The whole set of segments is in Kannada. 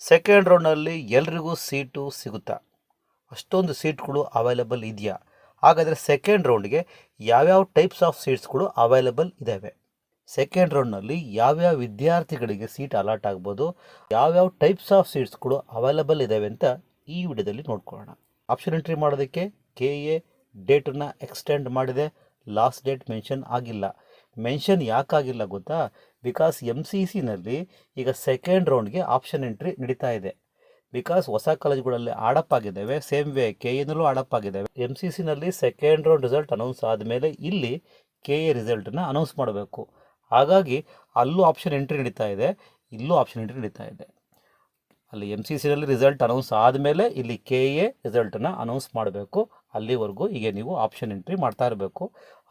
ಸೆಕೆಂಡ್ ರೌಂಡಲ್ಲಿ ಎಲ್ರಿಗೂ ಸೀಟು ಸಿಗುತ್ತಾ? ಅಷ್ಟೊಂದು ಸೀಟ್ಗಳು ಅವೈಲೇಬಲ್ ಇದೆಯಾ? ಹಾಗಾದರೆ ಸೆಕೆಂಡ್ ರೌಂಡ್ಗೆ ಯಾವ್ಯಾವ ಟೈಪ್ಸ್ ಆಫ್ ಸೀಟ್ಸ್ಗಳು ಅವೈಲೇಬಲ್ ಇದ್ದಾವೆ ಸೆಕೆಂಡ್ ರೌಂಡ್ನಲ್ಲಿ ಯಾವ್ಯಾವ ವಿದ್ಯಾರ್ಥಿಗಳಿಗೆ ಸೀಟ್ ಅಲಾಟ್ ಆಗ್ಬೋದು? ಯಾವ್ಯಾವ ಟೈಪ್ಸ್ ಆಫ್ ಸೀಟ್ಸ್ಗಳು ಅವೈಲೇಬಲ್ ಇದ್ದಾವೆ ಅಂತ ಈ ವಿಡಿಯೋದಲ್ಲಿ ನೋಡ್ಕೊಳ್ಳೋಣ. ಆಪ್ಷನ್ ಎಂಟ್ರಿ ಮಾಡೋದಕ್ಕೆ ಕೆ ಎ ಡೇಟನ್ನು ಎಕ್ಸ್ಟೆಂಡ್ ಮಾಡಿದೆ. ಲಾಸ್ಟ್ ಡೇಟ್ ಮೆನ್ಷನ್ ಆಗಿಲ್ಲ. ಮೆನ್ಷನ್ ಯಾಕಾಗಿಲ್ಲ ಗೊತ್ತಾ? ಬಿಕಾಸ್ ಎಂ ಸಿ ಸಿನಲ್ಲಿ ಈಗ ಸೆಕೆಂಡ್ ರೌಂಡ್ಗೆ ಆಪ್ಷನ್ ಎಂಟ್ರಿ ನಡೀತಾ ಇದೆ. ಬಿಕಾಸ್ ಹೊಸ ಕಾಲೇಜ್ಗಳಲ್ಲಿ ಆಡಪ್ ಆಗಿದ್ದಾವೆ, ಸೇಮ್ ವೇ ಕೆ ಎನಲ್ಲೂ ಆಡಪ್ ಆಗಿದ್ದಾವೆ. ಎಂ ಸಿ ಸಿನಲ್ಲಿ ಸೆಕೆಂಡ್ ರೌಂಡ್ ರಿಸಲ್ಟ್ ಅನೌನ್ಸ್ ಆದಮೇಲೆ ಇಲ್ಲಿ ಕೆ ಎ ರಿಸಲ್ಟನ್ನು ಅನೌನ್ಸ್ ಮಾಡಬೇಕು. ಹಾಗಾಗಿ ಅಲ್ಲೂ ಆಪ್ಷನ್ ಎಂಟ್ರಿ ನಡೀತಾ ಇದೆ, ಇಲ್ಲೂ ಆಪ್ಷನ್ ಎಂಟ್ರಿ ನಡೀತಾ ಇದೆ. ಅಲ್ಲಿ ಎಂ ಸಿ ಸಿನಲ್ಲಿ ರಿಸಲ್ಟ್ ಅನೌನ್ಸ್ ಆದಮೇಲೆ ಇಲ್ಲಿ ಕೆ ಎ ರಿಸಲ್ಟನ್ನು ಅನೌನ್ಸ್ ಮಾಡಬೇಕು. ಅಲ್ಲಿವರೆಗೂ ಈಗ ನೀವು ಆಪ್ಷನ್ ಎಂಟ್ರಿ ಮಾಡ್ತಾ ಇರಬೇಕು.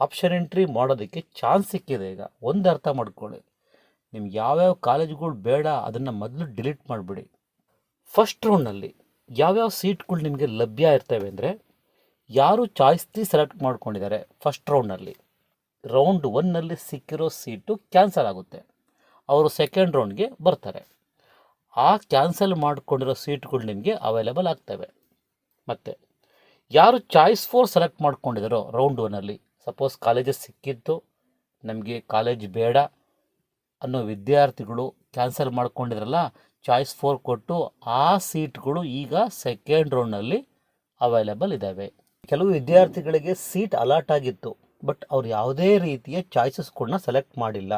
ಆಪ್ಷನ್ ಎಂಟ್ರಿ ಮಾಡೋದಕ್ಕೆ ಚಾನ್ಸ್ ಸಿಕ್ಕಿದೆ ಈಗ. ಒಂದು ಅರ್ಥ ಮಾಡ್ಕೊಳ್ಳಿ. ನಿಮ್ಗೆ ಯಾವ್ಯಾವ ಕಾಲೇಜುಗಳು ಬೇಡ, ಅದನ್ನು ಮೊದಲು ಡಿಲೀಟ್ ಮಾಡಿಬಿಡಿ. ಫಸ್ಟ್ ರೌಂಡ್ನಲ್ಲಿ ಯಾವ್ಯಾವ ಸೀಟ್ಗಳು ನಿಮಗೆ ಲಭ್ಯ ಇರ್ತವೆ ಅಂದರೆ, ಯಾರು ಚಾಯ್ಸ್ತಿ ಸೆಲೆಕ್ಟ್ ಮಾಡ್ಕೊಂಡಿದ್ದಾರೆ ಫಸ್ಟ್ ರೌಂಡ್ನಲ್ಲಿ ರೌಂಡ್ ಒನ್ನಲ್ಲಿ ಸಿಕ್ಕಿರೋ ಸೀಟು ಕ್ಯಾನ್ಸಲ್ ಆಗುತ್ತೆ. ಅವರು ಸೆಕೆಂಡ್ ರೌಂಡ್ಗೆ ಬರ್ತಾರೆ. ಆ ಕ್ಯಾನ್ಸಲ್ ಮಾಡಿಕೊಂಡಿರೋ ಸೀಟ್ಗಳು ನಿಮಗೆ ಅವೈಲೇಬಲ್ ಆಗ್ತವೆ. ಮತ್ತು, ಯಾರು ಚಾಯ್ಸ್ ಫೋರ್ ಸೆಲೆಕ್ಟ್ ಮಾಡ್ಕೊಂಡಿದ್ದಾರೋ ರೌಂಡ್ ಒನ್ನಲ್ಲಿ ಸಪೋಸ್ ಕಾಲೇಜಸ್ ಸಿಕ್ಕಿತ್ತು, ನಮಗೆ ಕಾಲೇಜ್ ಬೇಡ ಅನ್ನೋ ವಿದ್ಯಾರ್ಥಿಗಳು ಕ್ಯಾನ್ಸಲ್ ಮಾಡ್ಕೊಂಡಿದ್ರಲ್ಲ, ಚಾಯ್ಸ್ ಫೋರ್ ಕೊಟ್ಟು ಆ ಸೀಟ್ಗಳು ಈಗ ಸೆಕೆಂಡ್ ರೌಂಡ್ನಲ್ಲಿ ಅವೈಲೇಬಲ್ ಇದ್ದಾವೆ ಕೆಲವು ವಿದ್ಯಾರ್ಥಿಗಳಿಗೆ ಸೀಟ್ ಅಲಾಟ್ ಆಗಿತ್ತು ಬಟ್ ಅವ್ರು ಯಾವುದೇ ರೀತಿಯ ಚಾಯ್ಸಸ್ಗಳನ್ನ ಸೆಲೆಕ್ಟ್ ಮಾಡಿಲ್ಲ.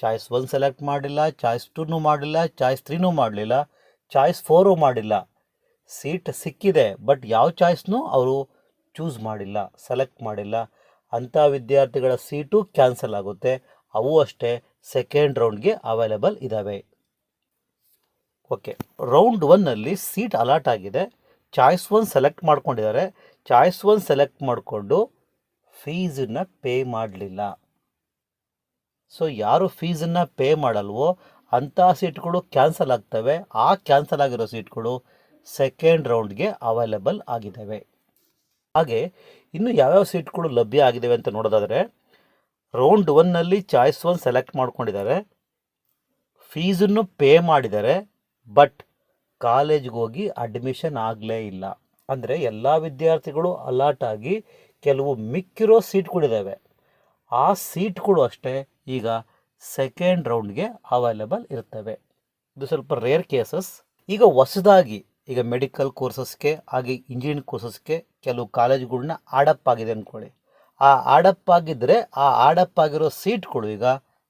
ಚಾಯ್ಸ್ ಒನ್ ಸೆಲೆಕ್ಟ್ ಮಾಡಿಲ್ಲ, ಚಾಯ್ಸ್ ಟೂನೂ ಮಾಡಿಲ್ಲ, ಚಾಯ್ಸ್ ತ್ರೀನೂ ಮಾಡಲಿಲ್ಲ, ಚಾಯ್ಸ್ ಫೋರು ಮಾಡಿಲ್ಲ. ಸೀಟ್ ಸಿಕ್ಕಿದೆ, ಬಟ್ ಯಾವ ಚಾಯ್ಸ್ನೂ ಅವರು ಚೂಸ್ ಮಾಡಿಲ್ಲ, ಸೆಲೆಕ್ಟ್ ಮಾಡಿಲ್ಲ. ಅಂಥ ವಿದ್ಯಾರ್ಥಿಗಳ ಸೀಟು ಕ್ಯಾನ್ಸಲ್ ಆಗುತ್ತೆ. ಅವು ಅಷ್ಟೇ ಸೆಕೆಂಡ್ ರೌಂಡ್ಗೆ ಅವೈಲೇಬಲ್ ಇದ್ದಾವೆ ಓಕೆ, ರೌಂಡ್ ಒನ್ನಲ್ಲಿ ಸೀಟ್ ಅಲಾಟ್ ಆಗಿದೆ. ಚಾಯ್ಸ್ ಒನ್ ಸೆಲೆಕ್ಟ್ ಮಾಡ್ಕೊಂಡಿದ್ದಾರೆ. ಚಾಯ್ಸ್ ಒನ್ ಸೆಲೆಕ್ಟ್ ಮಾಡಿಕೊಂಡು ಫೀಸನ್ನು ಪೇ ಮಾಡಲಿಲ್ಲ. ಸೊ ಯಾರು ಫೀಸನ್ನು ಪೇ ಮಾಡಲ್ವೋ ಅಂಥ ಸೀಟ್ಗಳು ಕ್ಯಾನ್ಸಲ್ ಆಗ್ತವೆ. ಆ ಕ್ಯಾನ್ಸಲ್ ಆಗಿರೋ ಸೀಟ್ಗಳು ಸೆಕೆಂಡ್ ರೌಂಡ್ಗೆ ಅವೈಲೇಬಲ್ ಆಗಿದ್ದಾವೆ ಹಾಗೆ, ಇನ್ನು ಯಾವ್ಯಾವ ಸೀಟ್ಗಳು ಲಭ್ಯ ಆಗಿದ್ದಾವೆ ಅಂತ ನೋಡೋದಾದರೆ ರೌಂಡ್ ಒನ್ನಲ್ಲಿ ಚಾಯ್ಸ್ ಒನ್ ಸೆಲೆಕ್ಟ್ ಮಾಡ್ಕೊಂಡಿದ್ದಾರೆ. ಫೀಸನ್ನು ಪೇ ಮಾಡಿದ್ದಾರೆ ಬಟ್ ಕಾಲೇಜ್ಗೆ ಹೋಗಿ ಅಡ್ಮಿಷನ್ ಆಗಲೇ ಇಲ್ಲ. ಅಂದರೆ ಎಲ್ಲ ವಿದ್ಯಾರ್ಥಿಗಳು ಅಲರ್ಟ್ ಆಗಿ ಕೆಲವು ಮಿಕ್ಕಿರೋ ಸೀಟ್ಗಳಿದ್ದಾವೆ ಆ ಸೀಟ್ಗಳು ಅಷ್ಟೇ ಈಗ ಸೆಕೆಂಡ್ ರೌಂಡ್ಗೆ ಅವೈಲೇಬಲ್ ಇರ್ತವೆ ಇದು ಸ್ವಲ್ಪ ರೇರ್ ಕೇಸಸ್ ಈಗ ಹೊಸದಾಗಿ, ಈಗ ಮೆಡಿಕಲ್ ಕೋರ್ಸಸ್ಗೆ ಹಾಗೆ ಇಂಜಿನಿಯರಿಂಗ್ ಕೋರ್ಸಸ್ಗೆ ಕೆಲವು ಕಾಲೇಜುಗಳನ್ನ ಆಡಪ್ ಆಗಿದೆ ಅಂದ್ಕೊಳ್ಳಿ ಆ ಆಡಪ್ ಆಗಿದ್ದರೆ ಆ ಆಡಪ್ ಆಗಿರೋ ಸೀಟ್ಗಳು ಈಗ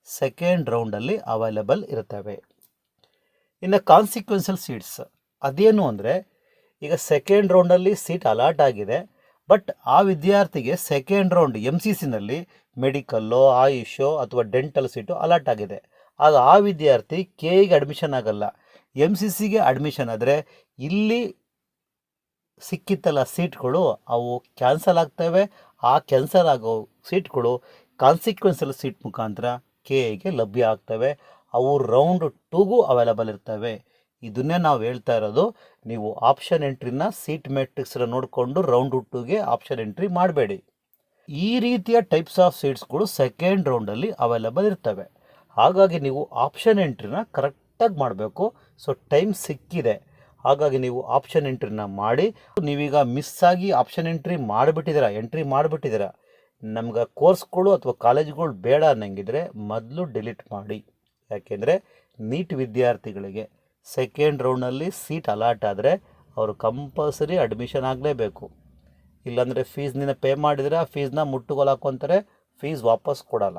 ಸೆಕೆಂಡ್ ರೌಂಡಲ್ಲಿ ಅವೈಲೇಬಲ್ ಇರ್ತವೆ ಇನ್ನು ಕಾನ್ಸಿಕ್ವೆನ್ಸಲ್ ಸೀಟ್ಸ್ ಅದೇನು ಅಂದರೆ, ಈಗ ಸೆಕೆಂಡ್ ರೌಂಡಲ್ಲಿ ಸೀಟ್ ಅಲಾಟ್ ಆಗಿದೆ. ಬಟ್ ಆ ವಿದ್ಯಾರ್ಥಿಗೆ ಸೆಕೆಂಡ್ ರೌಂಡ್ ಎಂ ಸಿ ಸಿನಲ್ಲಿ ಮೆಡಿಕಲ್ಲೋ ಆಯುಷೋ ಅಥವಾ ಡೆಂಟಲ್ ಸೀಟು ಅಲರ್ಟ್ ಆಗಿದೆ. ಆಗ ಆ ವಿದ್ಯಾರ್ಥಿ ಕೆ ಗೆ ಅಡ್ಮಿಷನ್ ಆಗಲ್ಲ. ಎಂ ಸಿ ಸಿಗೆ ಅಡ್ಮಿಷನ್ ಆದರೆ ಇಲ್ಲಿ ಸಿಕ್ಕಿತ್ತಲ್ಲ ಸೀಟ್ಗಳು ಅವು ಕ್ಯಾನ್ಸಲ್ ಆಗ್ತವೆ. ಆ ಕ್ಯಾನ್ಸಲ್ ಆಗೋ ಸೀಟ್ಗಳು ಕಾನ್ಸಿಕ್ವೆನ್ಸಲ್ ಸೀಟ್ ಮುಖಾಂತರ ಕೆ ಐಗೆ ಲಭ್ಯ ಆಗ್ತವೆ. ಅವು ರೌಂಡ್ ಟೂಗೂ ಅವೈಲಬಲ್ ಇರ್ತವೆ. ಇದನ್ನೇ ನಾವು ಹೇಳ್ತಾ ಇರೋದು, ನೀವು ಆಪ್ಷನ್ ಎಂಟ್ರಿನ ಸೀಟ್ ಮೆಟ್ರಿಕ್ಸ್ನ ನೋಡಿಕೊಂಡು ರೌಂಡ್ ಹುಟ್ಟುಗೆ ಆಪ್ಷನ್ ಎಂಟ್ರಿ ಮಾಡಬೇಡಿ. ಈ ರೀತಿಯ ಟೈಪ್ಸ್ ಆಫ್ ಸೀಟ್ಸ್ಗಳು ಸೆಕೆಂಡ್ ರೌಂಡಲ್ಲಿ ಅವೈಲೇಬಲ್ ಇರ್ತವೆ. ಹಾಗಾಗಿ ನೀವು ಆಪ್ಷನ್ ಎಂಟ್ರಿನ ಕರೆಕ್ಟಾಗಿ ಮಾಡಬೇಕು. ಸೊ ಟೈಮ್ ಸಿಕ್ಕಿದೆ. ಹಾಗಾಗಿ ನೀವು ಆಪ್ಷನ್ ಎಂಟ್ರಿನ ಮಾಡಿ, ನೀವೀಗ ಮಿಸ್ ಆಗಿ ಆಪ್ಷನ್ ಎಂಟ್ರಿ ಮಾಡಿಬಿಟ್ಟಿದ್ದೀರಾ ಎಂಟ್ರಿ ಮಾಡಿಬಿಟ್ಟಿದ್ದೀರಾ, ನಮ್ಗೆ ಕೋರ್ಸ್ಗಳು ಅಥವಾ ಕಾಲೇಜ್ಗಳು ಬೇಡ ಅನ್ನಂಗಿದ್ರೆ ಮೊದಲು ಡಿಲೀಟ್ ಮಾಡಿ. ಯಾಕೆಂದರೆ, ನೀಟ್ ವಿದ್ಯಾರ್ಥಿಗಳಿಗೆ ಸೆಕೆಂಡ್ ರೌಂಡ್ನಲ್ಲಿ ಸೀಟ್ ಅಲಾಟ್ ಆದರೆ ಅವರು ಕಂಪಲ್ಸರಿ ಅಡ್ಮಿಷನ್ ಆಗಲೇಬೇಕು. ಇಲ್ಲಾಂದರೆ ಫೀಸ್ನಿಂದ ಪೇ ಮಾಡಿದರೆ ಆ ಫೀಸ್ನ ಮುಟ್ಟುಗೋಲು ಹಾಕ್ಕೊತಾರೆ ಫೀಸ್ ವಾಪಸ್ ಕೊಡಲ್ಲ.